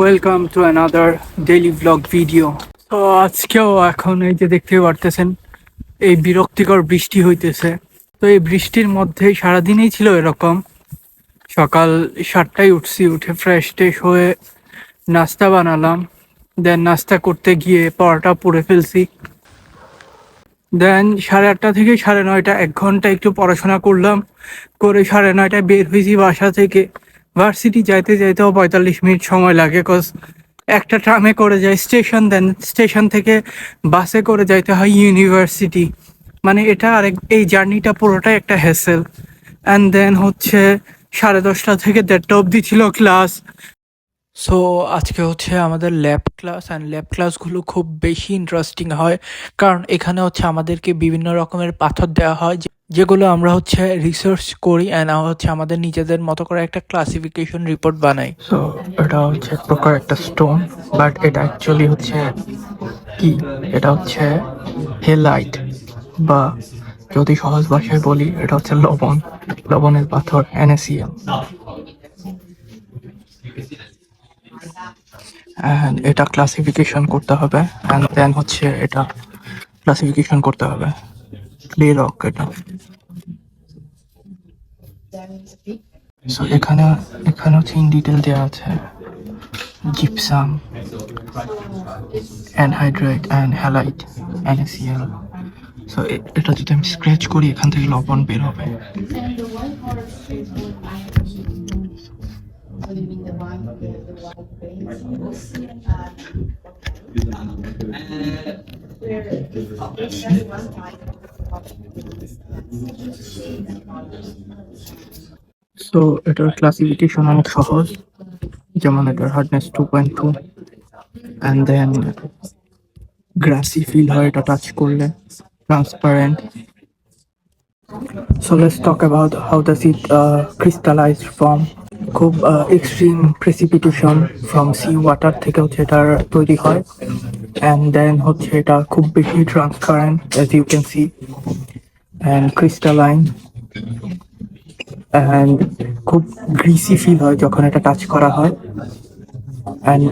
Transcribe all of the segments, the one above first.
Welcome to another daily blog video তো আজকেও এখন এই যে দেখতে পারতেছেন, এই বিরক্তিকর বৃষ্টি হইতেছে। তো এই বৃষ্টির মধ্যে সারাদিনই ছিল এরকম। সকাল সাতটায় উঠছি, উঠে ফ্রেশ ট্রেশ হয়ে নাস্তা বানালাম। দেন নাস্তা করতে গিয়ে পরোটা পুড়ে ফেলছি। দেন সাড়ে আটটা থেকে সাড়ে নয়টা, এক ঘণ্টা একটু পড়াশোনা করলাম। করে সাড়ে নয়টায় বের হয়েছি বাসা থেকে। ভার্সিটি যাইতে যাইতেও পঁয়তাল্লিশ মিনিট সময় লাগে কজ একটা ট্রামে করে যায় স্টেশন দেন স্টেশন থেকে বাসে করে যাইতে হয় ইউনিভার্সিটি মানে এটা আরেক, এই জার্নিটা পুরোটাই একটা হ্যাসেল অ্যান্ড দেন হচ্ছে সাড়ে দশটা থেকে দেড়টা অবধি ছিল ক্লাস সো আজকে হচ্ছে আমাদের ল্যাব ক্লাস অ্যান্ড ল্যাব ক্লাসগুলো খুব বেশি ইন্টারেস্টিং হয়, কারণ এখানে হচ্ছে আমাদেরকে বিভিন্ন রকমের পাথর দেওয়া হয় যেগুলো আমরা হচ্ছে রিসার্চ করি অ্যান্ড হচ্ছে আমাদের নিজেদের মতো করে একটা ক্লাসিফিকেশন রিপোর্ট বানাই। সো এটা হচ্ছে এক প্রকার একটা স্টোন বাট এটা অ্যাকচুয়ালি হচ্ছে কি? এটা হচ্ছে হেলাইট বা যদি সহজ ভাষায় বলি, এটা হচ্ছে লবণ, লবণের পাথর এনএসিএল অ্যান্ড এটা ক্লাসিফিকেশন করতে হবে অ্যান্ড দেন হচ্ছে এটা ক্লাসিফিকেশন করতে হবে। ক্লে রক এটা। সো এখানে এখানে হচ্ছে ইন ডিটেল দেওয়া আছে। Gypsum anhydrite and halite NaCl so এটা যদি আমি স্ক্র্যাচ করি, এখান থেকে লবণ বের হবে। সো এটার ক্লাসিফিকেশন অনেক সহজ। যেমন এটার hardness two point two and then greasy feel হয় এটা টাচ করলে transparent So let's talk about how does it uh, crystallize from খুব extreme precipitation from sea water থেকে হচ্ছে এটার তৈরি হয়। অ্যান্ড দেন হচ্ছে এটা খুব বেশি transparent as you can see and crystalline and খুব গ্রিসি ফিল হয় যখন এটা টাচ করা হয়। অ্যান্ড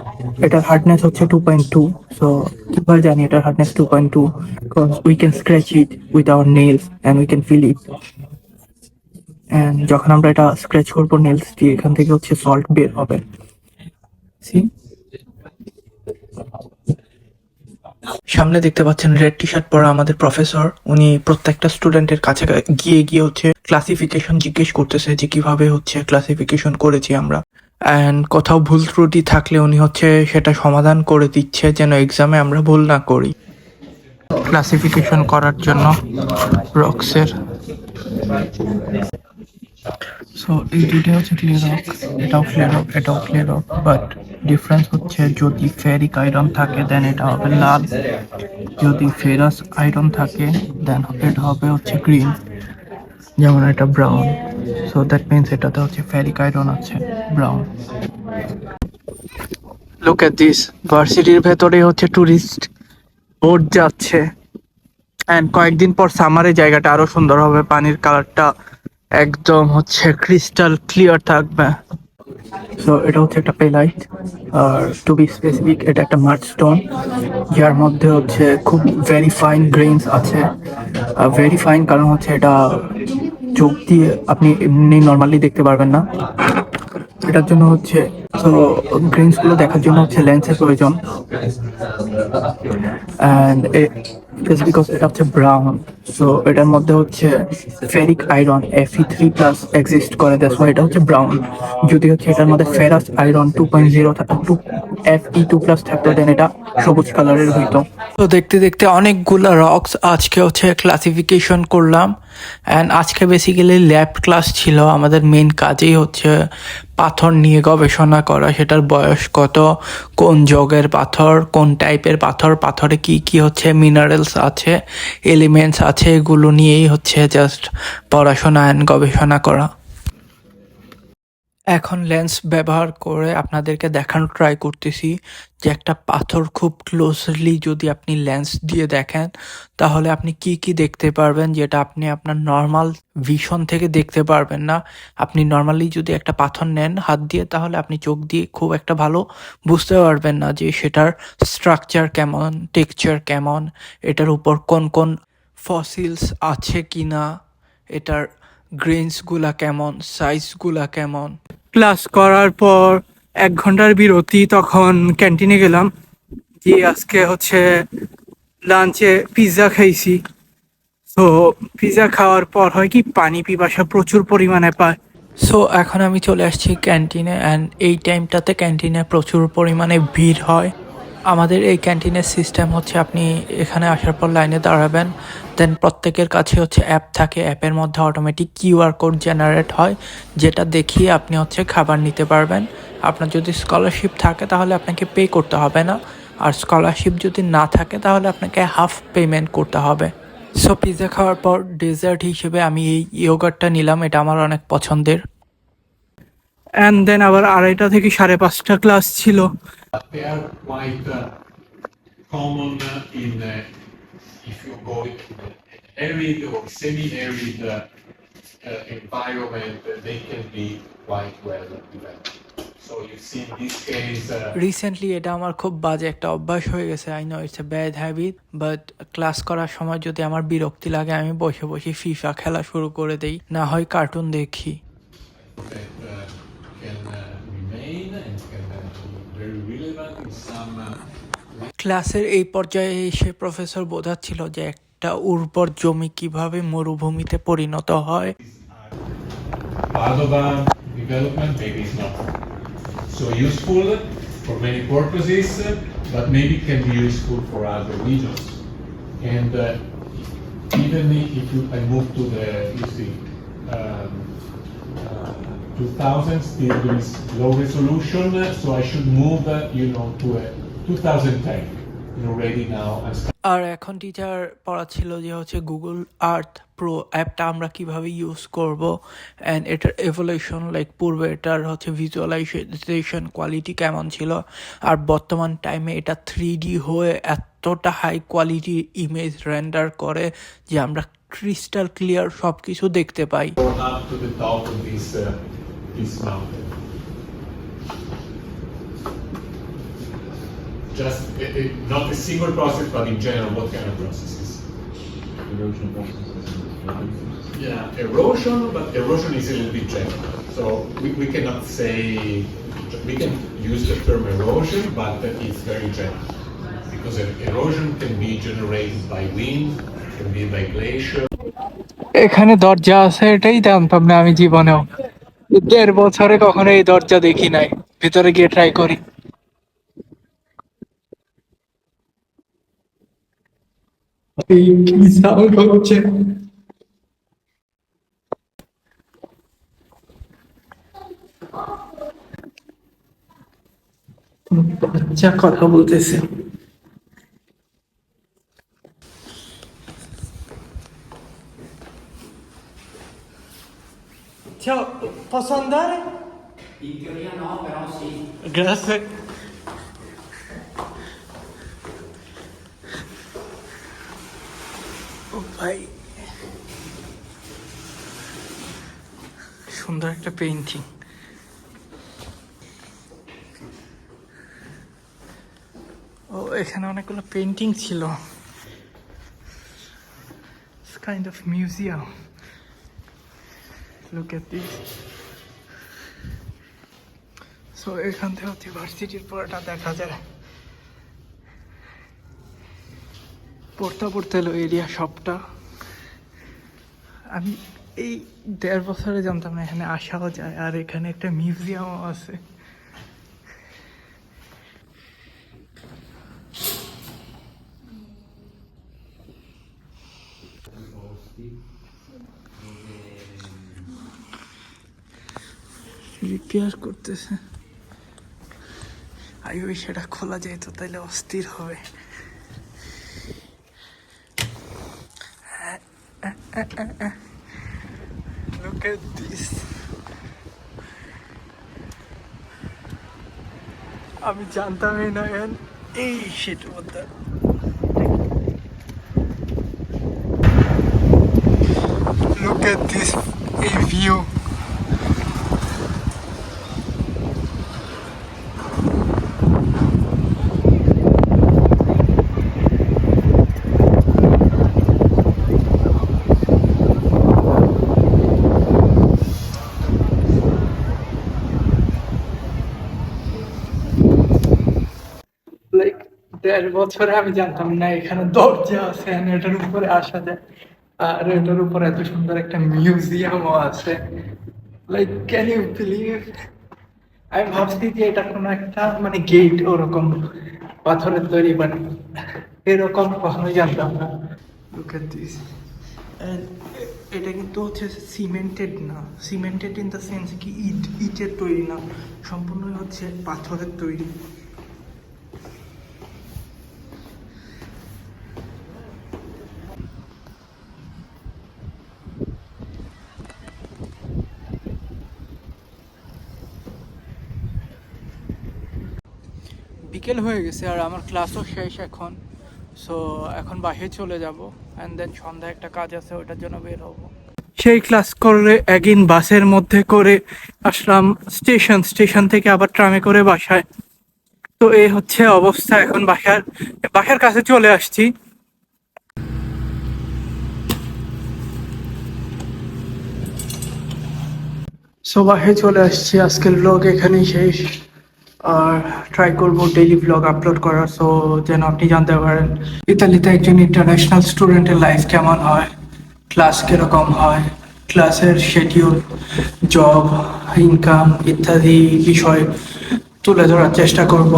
এটার হার্ডনেস হচ্ছে টু পয়েন্ট টু সো কীভাবে জানি এটার hardness two point two because we can scratch it with our nails and we can feel it and যখন আমরা এটা স্ক্র্যাচ করব নেলস দিয়ে, এখান থেকে হচ্ছে সল্ট বের হবে। সি সামনে দেখতে পাচ্ছেন রেড টি শার্ট পরা আমাদের প্রফেসর। উনি প্রত্যেকটা স্টুডেন্টের কাছে গিয়ে গিয়ে হচ্ছে ক্লাসিফিকেশন জিজ্ঞেস করতেছে যে কীভাবে হচ্ছে ক্লাসিফিকেশন করেছি আমরা। অ্যান্ড কোথাও ভুল ত্রুটি থাকলে উনি হচ্ছে সেটা সমাধান করে দিচ্ছে যেন এক্সামে আমরা ভুল না করি। ক্লাসিফিকেশন করার জন্য রক্সের সো এই দুইটা হচ্ছে ক্লিয়ার রক এটাও রক এটাও রক বাট ডিফারেন্স হচ্ছে যদি ফেরিক আয়রন থাকে দেন এটা হবে লাল। যদি ফেরাস আয়রন থাকে দেন এটা হবে হচ্ছে গ্রিন যেমন এটা ব্রাউন সো দ্যাট মিনস এটাতে হচ্ছে ফেরিক আয়রন আছে ব্রাউন লুক এট দিস ভার্সিটির ভেতরে হচ্ছে টুরিস্ট বোট যাচ্ছে। অ্যান্ড কয়েকদিন পর সামারে জায়গাটা আরও সুন্দর হবে পানির কালারটা একদম হচ্ছে ক্রিস্টাল ক্লিয়ার থাকবে। সো এটা হচ্ছে একটা পেলাইট আর টু বি স্পেসিফিক এটা একটা মার্চ স্টোন যার মধ্যে হচ্ছে খুব ভেরি ফাইন গ্রেইনস আছে। ভেরি ফাইন কারণ হচ্ছে এটা চোখ দিয়ে আপনি এমনি নর্মালি দেখতে পারবেন না। এটার জন্য হচ্ছে তো গুলো দেখার জন্য হচ্ছে লেন্সের প্রয়োজন। অ্যান্ড জাস্ট বিকজ এটা হচ্ছে ব্রাউন সো এটার মধ্যে হচ্ছে ferric iron Fe three plus exist করে দ্যাটস এটা হচ্ছে ব্রাউন যদি হচ্ছে এটার মধ্যে ferrous iron two point zero two F E two plus থাকতো দেন এটা সবুজ কালারের হইতো। তো দেখতে দেখতে অনেকগুলো রক্স আজকে হচ্ছে ক্লাসিফিকেশন করলাম। অ্যান্ড আজকে বেসিক্যালি ল্যাব ক্লাস ছিল, আমাদের মেন কাজেই হচ্ছে পাথর নিয়ে গবেষণা করা, সেটার বয়স কত, কোন যোগের পাথর, কোন টাইপের পাথর, পাথরে কি কি হচ্ছে মিনারেলস আছে এলিমেন্টস আছে, এগুলো নিয়েই হচ্ছে জাস্ট পড়াশোনা অ্যান্ড গবেষণা করা। এখন লেন্স ব্যবহার করে আপনাদেরকে দেখানোর ট্রাই করতেছি যে একটা পাথর খুব ক্লোজলি যদি আপনি লেন্স দিয়ে দেখেন, তাহলে আপনি কি কি দেখতে পারবেন যেটা আপনি আপনার নর্মাল ভিশন থেকে দেখতে পারবেন না। আপনি নর্মালি যদি একটা পাথর নেন হাত দিয়ে, তাহলে আপনি চোখ দিয়ে খুব একটা ভালো বুঝতে পারবেন না যে সেটার স্ট্রাকচার কেমন টেক্সচার কেমন, এটার উপর কোন কোন ফসিলস আছে কি না এটার গ্রেনসগুলা কেমন সাইজগুলা কেমন। ক্লাস করার পর এক ঘণ্টার বিরতি তখন ক্যান্টিনে গেলাম। যে আজকে হচ্ছে লাঞ্চে পিৎজা খাইছি। তো পিৎজা খাওয়ার পর হয় কি পানি পিপাসা প্রচুর পরিমাণে পায়। সো এখন আমি চলে আসছি ক্যান্টিনে অ্যান্ড এই টাইমটাতে ক্যান্টিনে প্রচুর পরিমাণে ভিড় হয়। আমাদের এই ক্যান্টিনের সিস্টেম হচ্ছে আপনি এখানে আসার পর লাইনে দাঁড়াবেন দেন প্রত্যেকের কাছে হচ্ছে অ্যাপ থাকে অ্যাপের মধ্যে অটোমেটিক কিউআর কোড জেনারেট হয়, যেটা দেখিয়ে আপনি হচ্ছে খাবার নিতে পারবেন। আপনার যদি স্কলারশিপ থাকে তাহলে আপনাকে পে করতে হবে না, আর স্কলারশিপ যদি না থাকে তাহলে আপনাকে হাফ পেমেন্ট করতে হবে। সো পিৎজা খাওয়ার পর ডেজার্ট হিসেবে আমি এই ইয়োগার্টটা নিলাম, এটা আমার অনেক পছন্দের। অ্যান্ড দেন আবার আড়াইটা থেকে সাড়ে পাঁচটা ক্লাস ছিল। রিসেন্টলি এটা আমার খুব বাজে একটা অভ্যাস হয়ে গেছে। I know it's a bad habit but class করার সময় যদি আমার বিরক্তি লাগে আমি বসে বসে ফিফা খেলা শুরু করে দেই। না হয় কার্টুন দেখি। ক্লাসের এই পর্যায়ে এসে প্রফেসর বোঝাচ্ছিল যে একটা উর্বর জমি কীভাবে মরুভূমিতে পরিণত হয় so useful for many purposes, but maybe can be useful for other regions. And uh, even if you, I move to the, you see, um, uh, 2000, still is low resolution, so I should move, uh, you know, to a 2010, you know, ready now আর এখন teacher পড়াচ্ছিল যে হচ্ছে Google Earth pro অ্যাপটা আমরা কীভাবে use করব and এটার evolution like পূর্বে এটার হচ্ছে ভিজুয়ালাইজেশন কোয়ালিটি কেমন ছিল আর বর্তমান টাইমে এটা থ্রি ডি হয়ে এতটা হাই কোয়ালিটির ইমেজ রেন্ডার করে যে আমরা ক্রিস্টাল ক্লিয়ার সব কিছু দেখতে পাই। go up to the top of this, uh, this mountain. Just, uh, uh, not a single process, but in general, what kind of processes? erosion processes and Yeah, erosion, but erosion is a little bit general. So we, we cannot say, we can use the term erosion, but it's very general. Because erosion can be generated by wind, can be by glacier, এখানে দরজা আছে এটাই জানতাম না আমি জীবনেও দেড় বছরে কখনো এই দরজা দেখি নাই। ভিতরে গিয়ে ট্রাই করি। কি বাচ্চা কথা বলতেছে। posso andare? In teoria no, però sì. Grazie. ও ভাই সুন্দর একটা পেইন্টিং ও এখানে অনেকগুলো পেইন্টিং ছিল kind of museum look at this so এখান থেকে হচ্ছে ভার্সিটির পড়াটা দেখা যায়। পড়তে পড়তে এলো এরিয়া সবটা। আমি এই দেড় বছরে জানতাম না এখানে আসাও যায়, আর এখানে একটা মিউজিয়ামও আছে। রিপেয়ার করতেছে। লাইভে সেটা খোলা যায় তো তাহলে অস্থির হবে। আমি জানতামই না এই সেটার মধ্যে লোকের at this, a. বছরে আমি জানতাম না, এখানে দরজা আছে এটার উপরে আসা যায়। আর এটার উপরে এত সুন্দর একটা মিউজিয়ামও আছে। লাইক ক্যান ইউ বিলিভ আমি ভাবছি যে এটা কোনো একটা মানে গেট ওরকম, পাথরের তৈরি মানে এরকম কখনোই জানতাম না। এটা কিন্তু হচ্ছে সিমেন্টেড না। সিমেন্টেড ইন দ্য সেন্স কি ইট, ইটের তৈরি না। সম্পূর্ণই হচ্ছে পাথরের তৈরি। বিকেল হয়ে গেছে আর আমার ক্লাসও শেষ এখন। সো এখন বাহিরে চলে যাব অ্যান্ড দেন সন্ধ্যায় একটা কাজ আছে ওটার জন্য বের হব। সেই ক্লাস করে একদিন বাসের মধ্যে করে আসলাম স্টেশন স্টেশন থেকে আবার ট্রামে করে বাসায়। তো এই হচ্ছে অবস্থা এখন বাসার বাসার কাছে চলে আসছি। সো বাসায় চলে আসছি, আজকের ব্লগ এখানেই শেষ। আর ট্রাই করব ডেইলি ব্লগ আপলোড করার সো যেন আপনি জানতে পারেন। ইতালিতে একজন ইন্টারন্যাশনাল স্টুডেন্টের লাইফ কেমন হয় ক্লাস কীরকম হয় ক্লাসের শেডিউল জব ইনকাম ইত্যাদি বিষয় তুলে ধরার চেষ্টা করব।